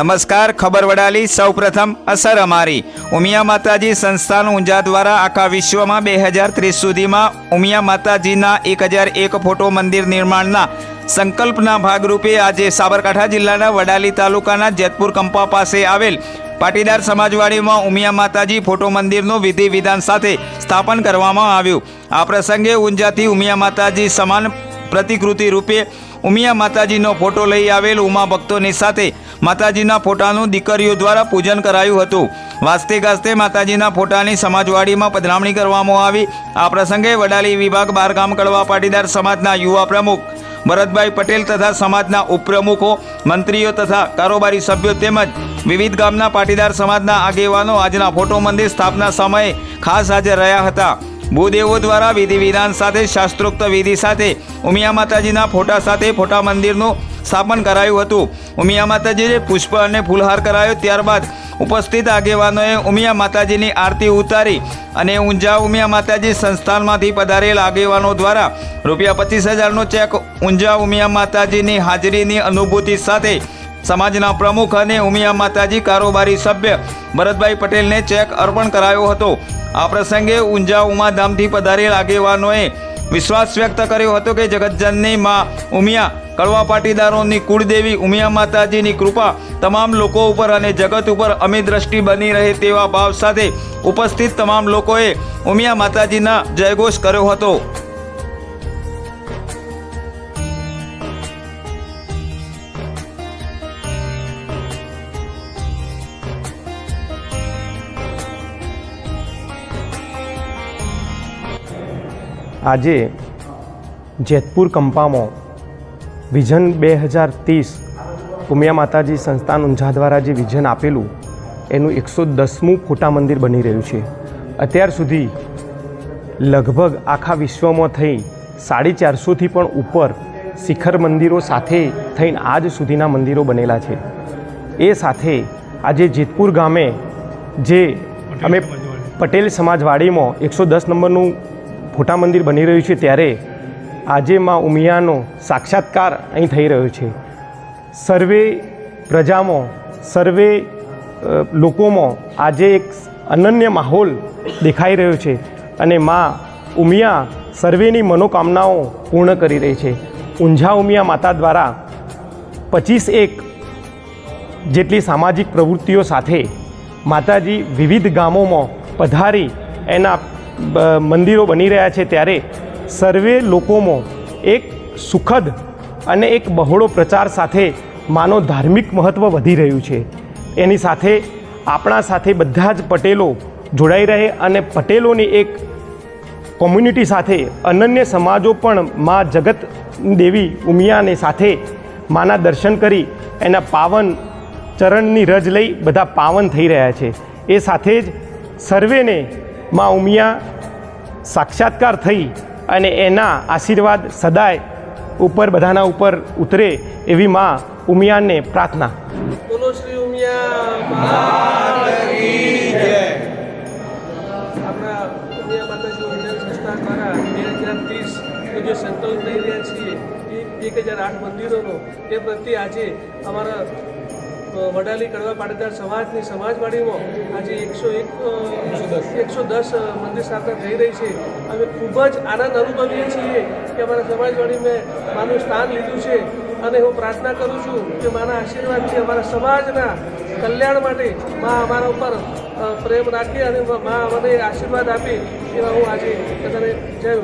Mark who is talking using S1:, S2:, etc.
S1: નમસ્કાર, ખબર વડાલી. સૌપ્રથમ અસર અમારી. ઉમિયા માતાજી સંસ્થાન ઊંઝા દ્વારા આખા વિશ્વમાં બે હજાર ત્રીસ સુધીમાં ઉમિયા માતાજીના એક હજાર એક ફોટો મંદિર નિર્માણના સંકલ્પના ભાગરૂપે આજે સાબરકાંઠા જિલ્લાના વડાલી તાલુકાના જેતપુર કંપા પાસે આવેલ પાટીદાર સમાજવાડીમાં ઉમિયા માતાજી ફોટો મંદિરનું વિધિ વિધાન સાથે સ્થાપન કરવામાં આવ્યું. આ પ્રસંગે ઊંઝાથી ઉમિયા માતાજી સમાન પ્રતિકૃતિ રૂપે ઉમિયા માતાજીનો ફોટો લઈ આવેલ ઉમા ભક્તોની સાથે માતાજીના ફોટાનું દીકરીઓ દ્વારા પૂજન કરાયું હતું. વાસ્તે ગાસ્તે માતાજીના ફોટાની સમાજવાડીમાં પધરામણી કરવામાં આવી. આ પ્રસંગે વડાલી વિભાગ બારગામ કડવા પાટીદાર સમાજના યુવા પ્રમુખ ભરતભાઈ પટેલ તથા સમાજના ઉપપ્રમુખો, મંત્રીઓ તથા કારોબારી સભ્યો તેમજ વિવિધ ગામના પાટીદાર સમાજના આગેવાનો આજના ફોટો મંદિર સ્થાપના સમયે ખાસ હાજર રહ્યા હતા. ભૂદેવો દ્વારા વિધિ વિધાન સાથે, શાસ્ત્રોક્ત વિધિ સાથે, ઉમિયા માતાજીના ફોટા સાથે ફોટા મંદિરનું સ્થાપન કરાયું હતું. ઉમિયા માતાજીએ પુષ્પ અને ફૂલહાર કરાયો. ત્યારબાદ ઉપસ્થિત આગેવાનોએ ઉમિયા માતાજીની આરતી ઉતારી અને ઊંઝા ઉમિયા માતાજી સંસ્થાનમાંથી પધારેલ આગેવાનો દ્વારા રૂપિયા પચીસ હજારનો ચેક ઊંઝા ઉમિયા માતાજીની હાજરીની અનુભૂતિ સાથે સમાજના પ્રમુખ અને ઉમિયા માતાજી કારોબારી સભ્ય ભરતભાઈ પટેલને ચેક અર્પણ કરાયો હતો. આ પ્રસંગે ઊંઝા ઉમાધામથી પધારેલ આગેવાનોએ વિશ્વાસ વ્યક્ત કર્યો હતો કે જગતજનની માં ઉમિયા, કડવા પાટીદારોની કુળદેવી ઉમિયા માતાજીની કૃપા તમામ લોકો ઉપર અને જગત ઉપર અમી દ્રષ્ટિ બની રહે તેવા ભાવ સાથે ઉપસ્થિત તમામ લોકોએ ઉમિયા માતાજીના જયઘોષ કર્યો હતો.
S2: આજે જેતપુર કંપામાં વિઝન બે હજાર ત્રીસ ઉમિયા માતાજી સંસ્થાન ઊંઝા દ્વારા જે વિઝન આપેલું, એનું એકસો દસમું ફોટા મંદિર બની રહ્યું છે. અત્યાર સુધી લગભગ આખા વિશ્વમાં થઈ સાડી ચારસોથી પણ ઉપર શિખર મંદિરો સાથે થઈને આજ સુધીના મંદિરો બનેલા છે. એ સાથે આજે જેતપુર ગામે જે અમે પટેલ સમાજવાડીમાં એકસો દસ નંબરનું ફોટા મંદિર બની રહ્યું છે ત્યારે આજે માં ઉમિયાનો સાક્ષાત્કાર અહીં થઈ રહ્યો છે. સર્વે પ્રજામાં, સર્વે લોકોમાં આજે એક અનન્ય માહોલ દેખાઈ રહ્યો છે અને માં ઉમિયા સર્વેની મનોકામનાઓ પૂર્ણ કરી રહી છે. ઊંઝા ઉમિયા માતા દ્વારા પચીસ એક જેટલી સામાજિક પ્રવૃત્તિઓ સાથે માતાજી વિવિધ ગામોમાં પધારી એના મંદિરો બની રહ્યા છે ત્યારે સર્વે લોકોમાં એક સુખદ અને એક બહોળો પ્રચાર સાથે માનો ધાર્મિક મહત્ત્વ વધી રહ્યું છે. એની સાથે આપણા સાથે બધા જ પટેલો જોડાઈ રહે અને પટેલોની એક કોમ્યુનિટી સાથે અનન્ય સમાજો પણ મા જગત દેવી ઉમિયાને સાથે માના દર્શન કરી એના પાવન ચરણની રજ લઈ બધા પાવન થઈ રહ્યા છે. એ સાથે જ સર્વેને મા ઉમિયા સાક્ષાત્કાર થઈ અને એના આશીર્વાદ સદાય ઉપર બધાના ઉપર ઉતરે એવી મા ઉમિયાને પ્રાર્થના.
S3: બોલો શ્રી સંકલ્પ લઈ રહ્યા છીએ એક હજાર આઠ મંદિરોનો, તે પ્રત્યે આજે અમારા વડાલી કડવા પાટીદાર સમાજની સમાજવાડીમાં આજે એકસો એક એકસો દસ મંદિર સ્થાપના થઈ રહી છે. અમે ખૂબ જ આનંદ અનુભવીએ છીએ કે અમારા સમાજવાડીમાં માનું સ્થાન લીધું છે. અને હું પ્રાર્થના કરું છું કે મારા આશીર્વાદથી અમારા સમાજના કલ્યાણ માટે મા અમારા ઉપર પ્રેમ રાખી અને મા મને આશીર્વાદ આપી એવા હું આજે બધાને જય